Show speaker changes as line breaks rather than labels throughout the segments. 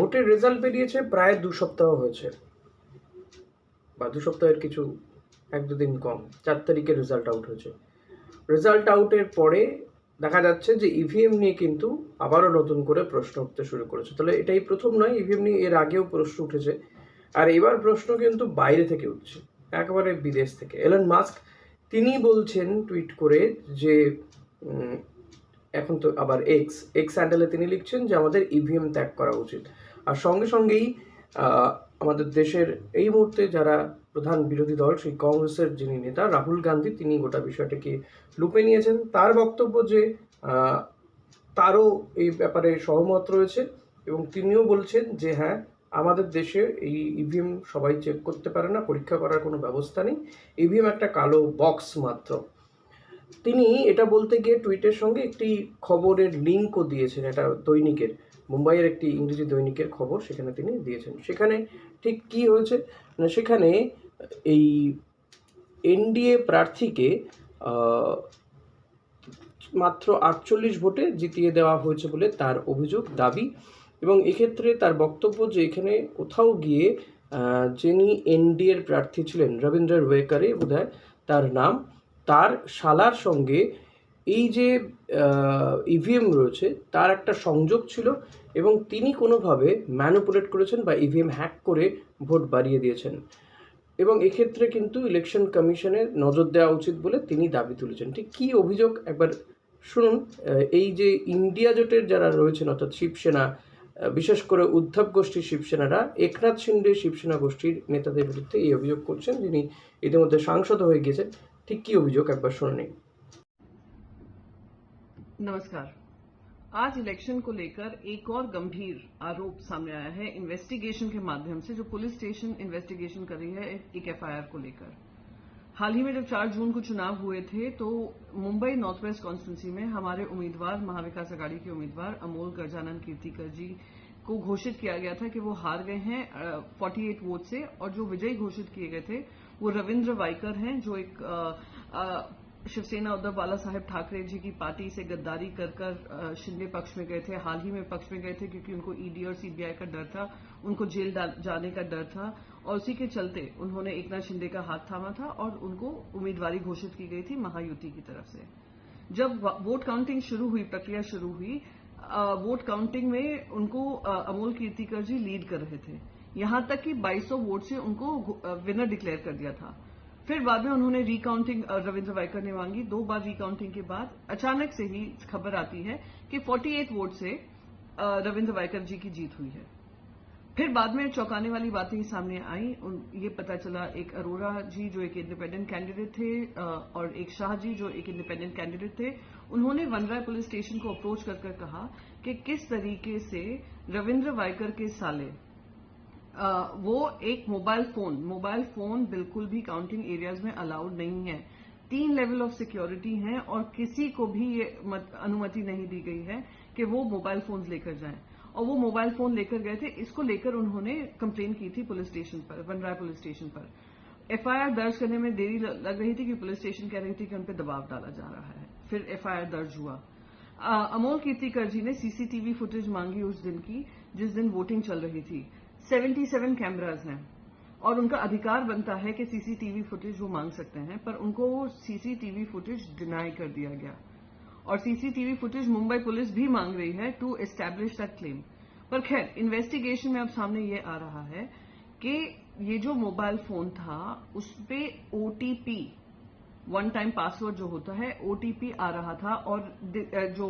ভোটের রেজাল্ট বেরিয়েছে প্রায় দু সপ্তাহ হয়েছে। বা দু সপ্তাহের কিছু, এক দুদিন কম, চার তারিখে রেজাল্ট আউট হয়েছে। রেজাল্ট আউটের পরে দেখা যাচ্ছে যে ইভিএম নিয়ে কিন্তু আবারও নতুন করে প্রশ্ন উঠতে শুরু করেছে। তাহলে এটাই প্রথম নয় ইভিএম নিয়ে এর আগেও প্রশ্ন উঠেছে। আর এবার প্রশ্ন কিন্তু বাইরে থেকে উঠছে, একেবারে বিদেশ থেকে। এলন মাস্ক তিনি বলছেন টুইট করে যে এখন তো আবার এক্স এক্স হ্যান্ডেলে তিনি লিখছেন যে আমাদের ইভিএম ত্যাগ করা উচিত। আর সঙ্গে সঙ্গেই আমাদের দেশের এই মুহূর্তে যারা প্রধান বিরোধী দল, সেই কংগ্রেসের যিনি নেতা, রাহুল গান্ধী, তিনি গোটা বিষয়টাকে লুপে নিয়েছেন। তার বক্তব্য যে তারও এই ব্যাপারে সহমত রয়েছে এবং তিনিও বলছেন যে হ্যাঁ আমাদের দেশে এই ইভিএম সবাই চেক করতে পারে না, পরীক্ষা করার কোনো ব্যবস্থা নেই। ইভিএম একটা কালো বক্স মাত্র। তিনি এটা বলতে গিয়ে টুইটের সঙ্গে একটি খবরের লিঙ্কও দিয়েছেন, এটা দৈনিকের। মুম্বাইয়ের একটি ইংরেজি দৈনিকের খবর সেখানে তিনি দিয়েছেন। সেখানে ঠিক কি হয়েছে? না সেখানে এই এনডিএ প্রার্থীকে মাত্র আটচল্লিশ ভোটে জিতিয়ে দেওয়া হয়েছে বলে তার অভিযোগ, দাবি এবং এক্ষেত্রে তার বক্তব্য যে এখানে কোথাও গিয়ে যিনি এনডিএর প্রার্থী ছিলেন, রবীন্দ্র ওয়েকারে বোধহয় তার নাম, তার শালার সঙ্গে এই যে ইভিএম রয়েছে, তার একটা সংযোগ ছিল এবং তিনি কোনোভাবে ম্যানুপুলেট করেছেন বা ইভিএম হ্যাক করে ভোট বাড়িয়ে দিয়েছেন। এবং এক্ষেত্রে কিন্তু ইলেকশন কমিশনের নজর দেওয়া উচিত বলে তিনি দাবি তুলেছেন। ঠিক কী অভিযোগ? একবার শুনুন এই যে ইন্ডিয়া জোটের যারা রয়েছেন, অর্থাৎ শিবসেনা বিশেষ করে উদ্ধব গোষ্ঠীর শিবসেনারা, একনাথ শিন্ডে শিবসেনা গোষ্ঠীর নেতাদের বিরুদ্ধে এই অভিযোগ করছেন, যিনি ইতিমধ্যে সাংসদ হয়ে গিয়েছেন। ঠিক কী অভিযোগ? একবার শুনে নিন।
नमस्कार। आज इलेक्शन को लेकर एक और गंभीर आरोप सामने आया है इन्वेस्टिगेशन के माध्यम से जो पुलिस स्टेशन इन्वेस्टिगेशन कर रही है एक एफआईआर को लेकर। हाल ही में जब 4 जून को चुनाव हुए थे तो मुंबई नॉर्थ वेस्ट कॉन्स्टिट्यूंसी में हमारे उम्मीदवार महाविकास अघाड़ी के उम्मीदवार अमोल गजानन कीर्तिकर जी को घोषित किया गया था कि वो हार गए हैं फोर्टी एट वोट से और जो विजयी घोषित किए गए थे वो रविन्द्र वाइकर हैं जो एक अ, अ, शिवसेना उद्धव बाला साहेब ठाकरे जी की पार्टी से गद्दारी कर कर शिंदे पक्ष में गए थे। हाल ही में पक्ष में गए थे क्योंकि उनको ईडी और सीबीआई का डर था, उनको जेल जाने का डर था और उसी के चलते उन्होंने एकनाथ शिंदे का हाथ थामा था और उनको उम्मीदवारी घोषित की गई थी महायुति की तरफ़ से। जब वोट काउंटिंग शुरू हुई, प्रक्रिया शुरू हुई वोट काउंटिंग में उनको अमोल कीर्तिकर जी लीड कर रहे थे। यहाँ तक कि 2200 वोट से उनको विनर डिक्लेयर कर दिया था। फिर बाद में उन्होंने रिकाउंटिंग रविंद्र वाइकर ने मांगी। दो बार रिकाउंटिंग के बाद अचानक से ही खबर आती है कि 48 वोट से रविंद्र वाइकर जी की जीत हुई है। फिर बाद में चौंकाने वाली बातें सामने आई। ये पता चला एक अरोड़ा जी जो एक इंडिपेंडेंट कैंडिडेट थे और एक शाह जी जो एक इंडिपेंडेंट कैंडिडेट थे। उन्होंने वनराय पुलिस स्टेशन को अप्रोच कर कहा कि किस तरीके से रविंद्र वाइकर के साले वो एक मोबाइल फ़ोन मोबाइल फ़ोन बिल्कुल भी काउंटिंग एरियाज़ में अलाउड नहीं है। तीन लेवल ऑफ़ सिक्योरिटी हैं और किसी को भी ये अनुमति नहीं दी गई है कि वो मोबाइल फ़ोन लेकर जाएँ। और वो मोबाइल फ़ोन लेकर गए थे इसको लेकर उन्होंने कंप्लेन की थी पुलिस स्टेशन पर वनराय पुलिस स्टेशन पर। एफआईआर दर्ज करने में देरी लग रही थी कि पुलिस स्टेशन कह रही थी कि उन पर दबाव डाला जा रहा है। फिर एफआईआर दर्ज हुआ। अ, अमोल कीर्तिकर जी ने सीसीटीवी फुटेज मांगी उस दिन की जिस दिन वोटिंग चल रही थी। 77 कैमराज हैं। और उनका अधिकार बनता है कि सीसीटीवी फुटेज वो मांग सकते हैं, पर उनको वो सीसीटीवी फुटेज डिनाई कर दिया गया। और सीसीटीवी फुटेज मुंबई पुलिस भी मांग रही है टू एस्टैब्लिश दैट क्लेम पर खैर इन्वेस्टिगेशन में अब सामने ये आ रहा है कि ये जो मोबाइल फ़ोन था उस पे ओटीपी वन टाइम पासवर्ड जो होता है ओटीपी आ रहा था। और जो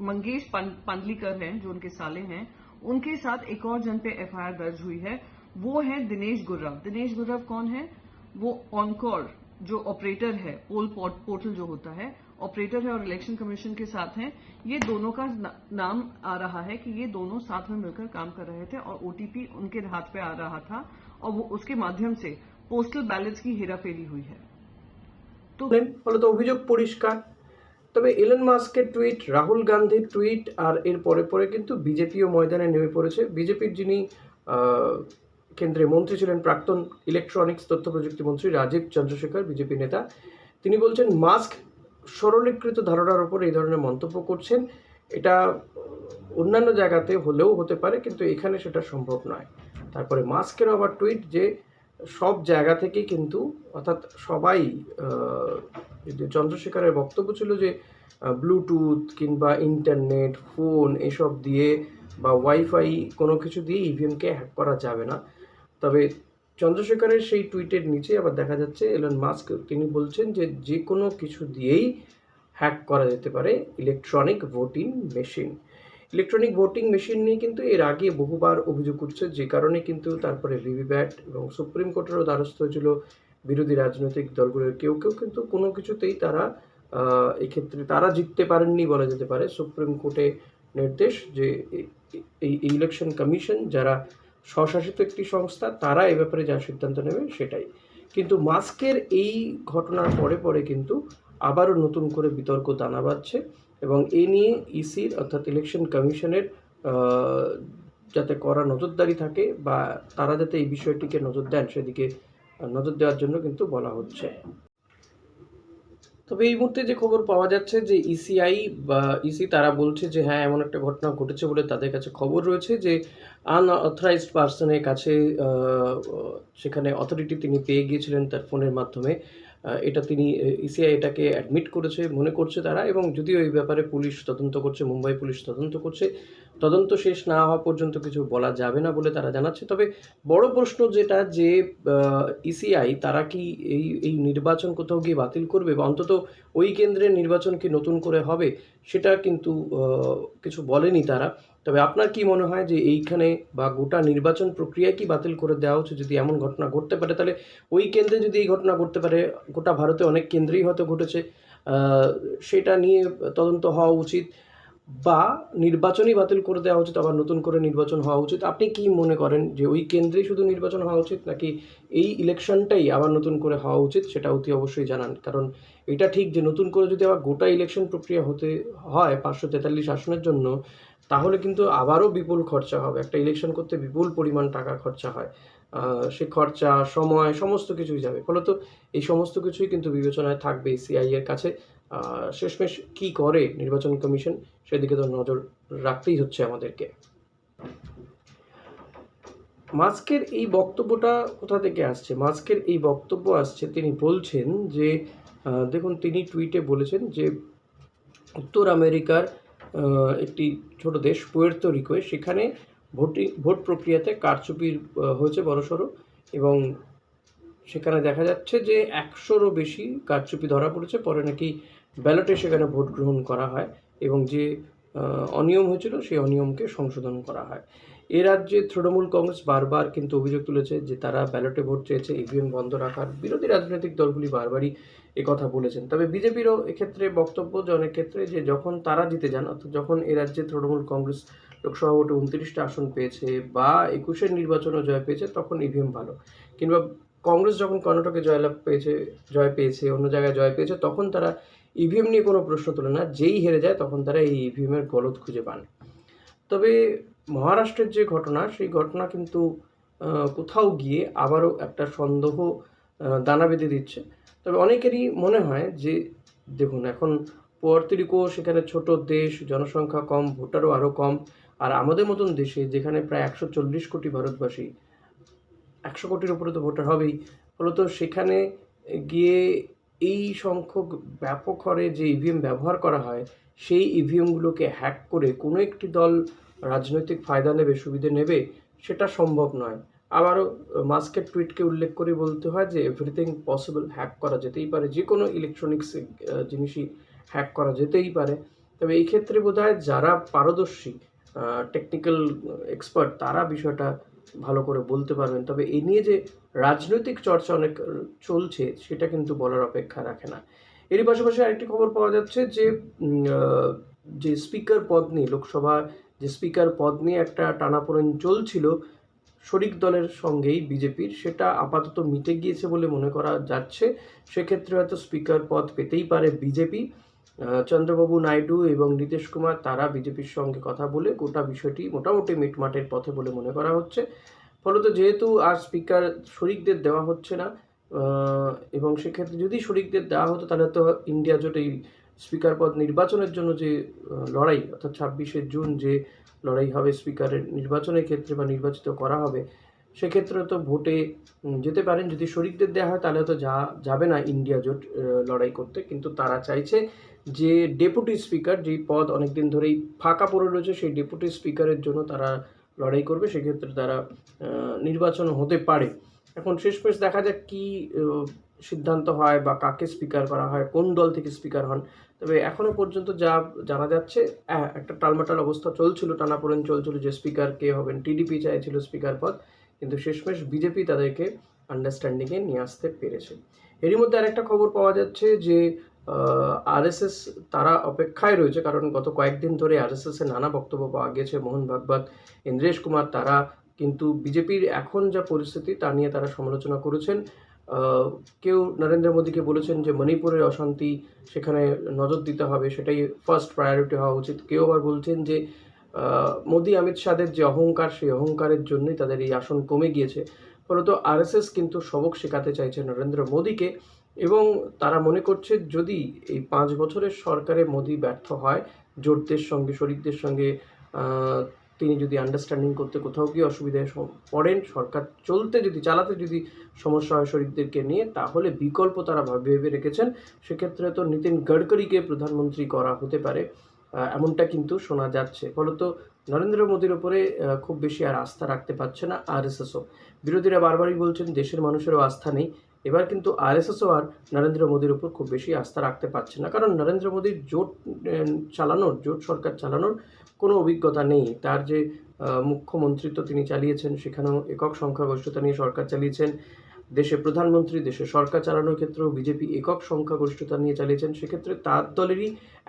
मंगेश पांडलीकर हैं, जो उनके साले हैं उनके साथ एक और जन पे एफआईआर दर्ज हुई है वो है दिनेश गुर्रव दिनेश गुर्रव कौन है वो ऑनकोर जो ऑपरेटर है पोल पोर्ट- पोर्टल जो होता है ऑपरेटर है और इलेक्शन कमीशन के साथ हैं ये दोनों का न- नाम आ रहा है कि ये दोनों साथ में मिलकर काम कर रहे थे और ओटीपी उनके हाथ पे आ रहा था और वो उसके माध्यम से पोस्टल बैलेट्स की हेराफेरी हुई है तो
বলেন ফলে তো অভিযোগ পরিষ্কার তবে এলন মাস্কের টুইট রাহুল গান্ধীর টুইট আর এর পরে পরে কিন্তু বিজেপিও ময়দানে নেমে পড়েছে। বিজেপির যিনি কেন্দ্রে মন্ত্রী ছিলেন প্রাক্তন ইলেকট্রনিক্স তথ্য প্রযুক্তি মন্ত্রী রাজীব চন্দ্রশেখর, বিজেপি নেতা, তিনি বলছেন মাস্ক সরলীকৃত ধারণার ওপর এই ধরনের মন্তব্য করছেন। এটা অন্যান্য জায়গাতে হলেও হতে পারে, কিন্তু এখানে সেটা সম্ভব নয়। তারপরে মাস্কের আবার টুইট যে, সব জায়গা থেকে কিন্তু, অর্থাৎ সবাই চন্দ্রশেখরের বক্তব্য ছিল যে ব্লুটুথ কিংবা ইন্টারনেট ফোন এসব দিয়ে বা ওয়াইফাই কোনো কিছু দিয়ে ইভিএমকে হ্যাক করা যাবে না। তবে চন্দ্রশেখরের সেই টুইটের নিচে আবার দেখা যাচ্ছে এলন মাস্ক তিনি বলছেন যে যে কোনো কিছু দিয়েই হ্যাক করা যেতে পারে electronic voting machine electronic voting machine নিয়ে কিন্তু এর আগে বহুবার অভিযোগ উঠছে, যে কারণে কিন্তু তারপরে ভিভিপ্যাট এবং সুপ্রিম কোর্টেরও দ্বারস্থ হয়েছিল বিরোধী রাজনৈতিক দলগুলোর কেউ কেউ কিন্তু কোনো কিছুতেই তারা এক্ষেত্রে তারা জিততে পারেননি বলা যেতে পারে। সুপ্রিম কোর্টে নির্দেশ যে এই ইলেকশন কমিশন যারা স্বশাসিত একটি সংস্থা, তারা এ ব্যাপারে যা সিদ্ধান্ত নেবে সেটাই। কিন্তু মাস্কের এই ঘটনার পরে পরে কিন্তু আবারও নতুন করে বিতর্ক দানা বাঁধছে এবং এ নিয়ে ইসির অর্থাৎ ইলেকশন কমিশনের যাতে করা নজরদারি থাকে বা তারা যাতে এই বিষয়টিকে নজর দেন সেদিকে নজর দেওয়ার জন্য কিন্তু বলা হচ্ছে। তবে এই মুহূর্তে যে খবর পাওয়া যাচ্ছে যে ইসিআই বা ইসি তারা বলছে যে হ্যাঁ এমন একটা ঘটনা ঘটেছে বলে তাদের কাছে খবর রয়েছে যে আনঅথরাইজড পার্সনের কাছে সেখানে অথরিটি তিনি পেয়ে গিয়েছিলেন তার ফোনের মাধ্যমে। এটা তিনি ইসিআই এটাকে অ্যাডমিট করেছে, মনে করছে তারা, এবং যদিও এই ব্যাপারে পুলিশ তদন্ত করছে, মুম্বাই পুলিশ তদন্ত করছে, তদন্ত শেষ না হওয়া পর্যন্ত কিছু বলা যাবে না বলে তারা জানাচ্ছে। তবে বড় প্রশ্ন যেটা যে ইসিআই তারা কি এই এই নির্বাচন কোথাও গিয়ে বাতিল করবে, বা অন্তত ওই কেন্দ্রের নির্বাচন কি নতুন করে হবে, সেটা কিন্তু কিছু বলেনি তারা। তবে আপনার কি মনে হয় যে এইখানে বা গোটা নির্বাচন প্রক্রিয়া কি বাতিল করে দেওয়া উচিত যদি এমন ঘটনা ঘটতে পারে? তাহলে ওই কেন্দ্রে যদি এই ঘটনা ঘটতে পারে, গোটা ভারতে অনেক কেন্দ্রেই হয়তো ঘটেছে সেটা নিয়ে তদন্ত হওয়া উচিত বা নির্বাচনই বাতিল করে দেওয়া উচিত, আবার নতুন করে নির্বাচন হওয়া উচিত। আপনি কি মনে করেন যে ওই কেন্দ্রেই শুধু নির্বাচন হওয়া উচিত, নাকি এই ইলেকশনটাই আবার নতুন করে হওয়া উচিত, সেটা অতি অবশ্যই জানান। কারণ এটা ঠিক যে নতুন করে যদি আবার গোটা ইলেকশন প্রক্রিয়া হতে হয় পাঁচশো তেতাল্লিশ আসনের জন্য তাহলে কিন্তু আবারও বিপুল খরচা হবে। একটা ইলেকশন করতে বিপুল পরিমাণ টাকা খরচা হয়। সে খরচা, সময়, সমস্ত কিছুই যাবে। ফলত এই সমস্ত কিছুই কিন্তু বিবেচনায় থাকবে সিআই এর কাছে। শেষমেশ কি করে নির্বাচন কমিশন, সেদিকে তো নজর রাখতেই হচ্ছে আমাদেরকে। মাস্কের এই বক্তব্যটা কোথা থেকে আসছে? মাস্কের এই বক্তব্য আসছে, তিনি বলছেন যে দেখুন, তিনি টুইটে বলেছেন যে, উত্তর আমেরিকার একটি ছোট দেশ পুয়ের্তো রিকোয়। সেখানে ভোটিং, ভোট প্রক্রিয়াতে কারচুপির হয়েছে বড়সড় এবং সেখানে দেখা যাচ্ছে যে একশোরও বেশি কারচুপি ধরা পড়েছে। পরে নাকি ব্যালটে সেখানে ভোট গ্রহণ করা হয় এবং যে অনিয়ম হয়েছিল সেই অনিয়মকে সংশোধন করা হয়। এ রাজ্যে তৃণমূল কংগ্রেস বারবার কিন্তু অভিযোগ তুলেছে যে তারা ব্যালটে ভোট চেয়েছে ইভিএম বন্ধ রাখার বিরোধী রাজনৈতিক দলগুলি বারবারই কথা বলেছেন। তবে বিজেপিরও এক্ষেত্রে বক্তব্য যে অনেক ক্ষেত্রে যে যখন তারা জিতে যান, অর্থাৎ যখন এ রাজ্যে তৃণমূল কংগ্রেস লোকসভা ভোটে উনত্রিশটা আসন পেয়েছে বা একুশের নির্বাচনও জয় পেয়েছে, তখন ইভিএম ভালো। কিংবা কংগ্রেস যখন কর্ণাটকে জয়লাভ পেয়েছে, জয় পেয়েছে, অন্য জায়গায় জয় পেয়েছে, তখন তারা ইভিএম নিয়ে কোনো প্রশ্ন তোলে না। যেই হেরে যায়, তখন তারা এই ইভিএমের গলদ খুঁজে পান। তবে মহারাষ্ট্রের যে ঘটনা, সেই ঘটনা কিন্তু কোথাও গিয়ে আবারও একটা সন্দেহ দানা বেঁধে দিচ্ছে। তবে অনেকেরই মনে হয় যে, দেখুন, এখন পোয়ার্তিরিকো সেখানে ছোট দেশ, জনসংখ্যা কম, ভোটারও আরও কম, আর আমাদের মতন দেশে, যেখানে প্রায় একশো চল্লিশ কোটি ভারতবাসী, একশো কোটির উপরে তো ভোটার হবেই। ফলত সেখানে গিয়ে এই সংখ্যক ব্যাপক হারে যে ইভিএম ব্যবহার করা হয়, সেই ইভিএমগুলোকে হ্যাক করে কোনো একটি দল রাজনৈতিক ফায়দা নেবে, সুবিধে নেবে, সেটা সম্ভব নয়। আবারও মাস্কের টুইটকে উল্লেখ করে বলতে হয় যে এভরিথিং পসিবল হ্যাক করা যেতেই পারে যে কোনো ইলেকট্রনিক্স জিনিসই হ্যাক করা যেতেই পারে। তবে এই ক্ষেত্রে বোধ যারা পারদর্শী টেকনিক্যাল এক্সপার্ট তারা বিষয়টা ভালো করে বলতে পারবেন। তবে এই নিয়ে যে রাজনৈতিক চর্চা অনেক চলছে, সেটা কিন্তু বলার অপেক্ষা রাখে না। এরই পাশাপাশি আরেকটি খবর পাওয়া যাচ্ছে যে যে স্পিকার পদ নিয়ে, লোকসভা যে স্পিকার পদ নিয়ে একটা টানাপোড়েন চলছিল, শরিক দলের সঙ্গেই বিজেপির, সেটা আপাতত মিটে গিয়েছে বলে মনে করা যাচ্ছে। সেক্ষেত্রে হয়তো স্পিকার পদ পেতেই পারে বিজেপি। চন্দ্রবাবু নাইডু এবং নীতিশ কুমার, তারা বিজেপির সঙ্গে কথা বলে গোটা বিষয়টি মোটামুটি মিটমাটের পথে বলে মনে করা হচ্ছে। ফলত যেহেতু আর স্পিকার শরিকদের দেওয়া হচ্ছে না এবং সেক্ষেত্রে যদি শরিকদের দেওয়া হতো, তাহলে তো ইন্ডিয়া জোট এই স্পিকার পদ নির্বাচনের জন্য যে লড়াই, অর্থাৎ ছাব্বিশে জুন যে লড়াই হবে স্পিকারের নির্বাচনের ক্ষেত্রে বা নির্বাচিত করা হবে, সেক্ষেত্রে তো ভোটে যেতে পারেন। যদি শরিকদের দেওয়া হয়, তাহলে তো যা, যাবে না ইন্ডিয়া জোট লড়াই করতে। কিন্তু তারা চাইছে যে ডেপুটি স্পিকার, যেই পদ অনেকদিন ধরেই ফাঁকা পড়ে রয়েছে, সেই ডেপুটি স্পিকারের জন্য তারা লড়াই করবে। সেক্ষেত্রে তারা নির্বাচন হতে পারে। এখন শেষমেশ দেখা যাক কি সিদ্ধান্ত হয় বা কাকে স্পিকার করা হয়, কোন দল থেকে স্পিকার হন। তবে এখনও পর্যন্ত যা জানা যাচ্ছে একটা টালমাটাল অবস্থা চলছিল, টানাপোড়েন চলছিল যে স্পিকার কে হবেন। টিডিপি চাইছিল স্পিকার পদ, কিন্তু শেষমেশ বিজেপি তাদেরকে আন্ডারস্ট্যান্ডিংয়ে নিয়ে আসতে পেরেছে। এরই মধ্যে আরেকটা খবর পাওয়া যাচ্ছে যে আরএসএস তারা অপেক্ষায় রয়েছে, কারণ গত কয়েকদিন ধরে আরএসএস এর নানা বক্তব্য পাওয়া গিয়েছে। মোহন ভাগবত, ইন্দ্রেশ কুমার, তারা কিন্তু বিজেপির এখন যা পরিস্থিতি তা নিয়ে তারা সমালোচনা করেছেন। কেউ নরেন্দ্র মোদীকে বলেছেন যে মণিপুরের অশান্তি সেখানে নজর দিতে হবে, সেটাই ফার্স্ট প্রায়োরিটি হওয়া উচিত। কেউ আবার বলছেন যে মোদী অমিত শাহের যে অহংকার, সেই অহংকারের জন্যই তাদের এই আসন কমে গিয়েছে। ফলত আরএসএস কিন্তু সবক শেখাতে চাইছে নরেন্দ্র মোদীকে। এবং তারা মনে করছে যদি এই পাঁচ বছরের সরকারে মোদি ব্যর্থ হয়, জোটদের সঙ্গে, শরিকদের সঙ্গে তিনি যদি আন্ডারস্ট্যান্ডিং করতে কোথাও গিয়ে অসুবিধায় পড়েন, সরকার চলতে যদি, চালাতে যদি সমস্যা হয় শরিকদেরকে নিয়ে, তাহলে বিকল্প তারা ভাবে রেখেছেন। সেক্ষেত্রে তো নীতিন গডকরিকে প্রধানমন্ত্রী করা হতে পারে। এমনটা কিন্তু শোনা যাচ্ছে। ফলত নরেন্দ্র মোদীর ওপরে খুব বেশি আর আস্থা রাখতে পারছে না আরএসএসও। বিরোধীরা বারবারই বলছেন, দেশের মানুষেরও আস্থা নেই। এবার কিন্তু আরএসএসও আর নরেন্দ্র মোদীর উপর খুব বেশি আস্থা রাখতে পারছে না। কারণ নরেন্দ্র মোদীর জোট চালানোর, জোট সরকার চালানোর কোনো অভিজ্ঞতা নেই। তার যে মুখ্যমন্ত্রিত্ব তিনি চালিয়েছেন, সেখানেও একক সংখ্যাগরিষ্ঠতা নিয়ে সরকার চালিয়েছেন। দেশে প্রধানমন্ত্রী, দেশে সরকার চালানোর ক্ষেত্রেও বিজেপি একক সংখ্যাগরিষ্ঠতা নিয়ে চালিয়েছেন। সেক্ষেত্রে তার দলেরই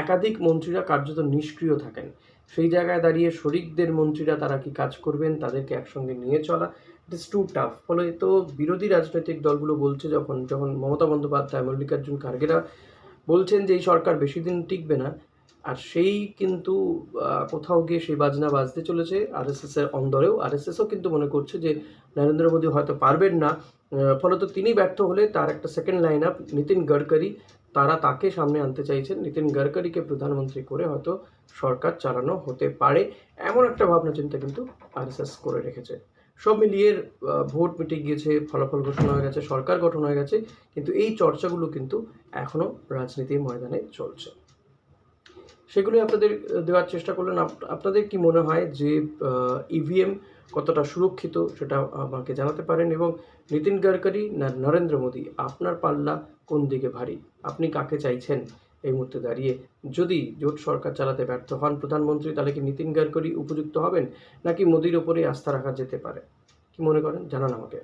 একাধিক মন্ত্রীরা কার্যত নিষ্ক্রিয় থাকেন। সেই জায়গায় দাঁড়িয়ে শরিকদের মন্ত্রীরা তারা কি কাজ করবেন, তাদেরকে একসঙ্গে নিয়ে চলা ইট ইস টু টাফ ফলে তো বিরোধী রাজনৈতিক দলগুলো বলছে যখন যখন মমতা বন্দ্যোপাধ্যায়, মল্লিকার্জুন খার্গেরা বলছেন যে এই সরকার বেশি দিন টিকবে না, আর সেই কিন্তু কোথাও গিয়ে সেই বাজনা বাজতে চলেছে আরএসএস এর অন্দরেও। আরএসএসও কিন্তু মনে করছে যে নরেন্দ্র মোদী হয়তো পারবেন না ফলত তিনি ব্যর্থ হলে তার একটা second line up Nitin Gadkari, তারা তাকে সামনে আনতে চাইছেন। নীতিন গডকরিকে প্রধানমন্ত্রী করে হয়তো সরকার চালানো হতে পারে, এমন একটা ভাবনা চিন্তা কিন্তু আরএসএস করে রেখেছে। সব মিলিয়ে ভোট মিটে গিয়েছে ফলাফল ঘোষণা হয়ে গেছে, সরকার গঠন হয়ে গেছে, কিন্তু এই চর্চাগুলো কিন্তু এখনও রাজনীতির ময়দানে চলছে। সেগুলি আপনাদের দেওয়ার চেষ্টা করলেন। আপ- আপনাদের কি মনে হয় যে ইভিএম কতটা সুরক্ষিত সেটা আমাকে জানাতে পারেন এবং নীতিন গডকরি না নরেন্দ্র মোদী, আপনার পাল্লা কোন দিকে ভারী? আপনি কাকে চাইছেন? এই মুহূর্তে দাঁড়িয়ে। যদি জোট সরকার চালাতে ব্যর্থ হন, প্রধানমন্ত্রী তাহলে কি নীতিন গডকরি উপযুক্ত হবেন, নাকি মোদির ওপরেই আস্থা রাখা যেতে পারে? কি মনে করেন? জানান আমাকে।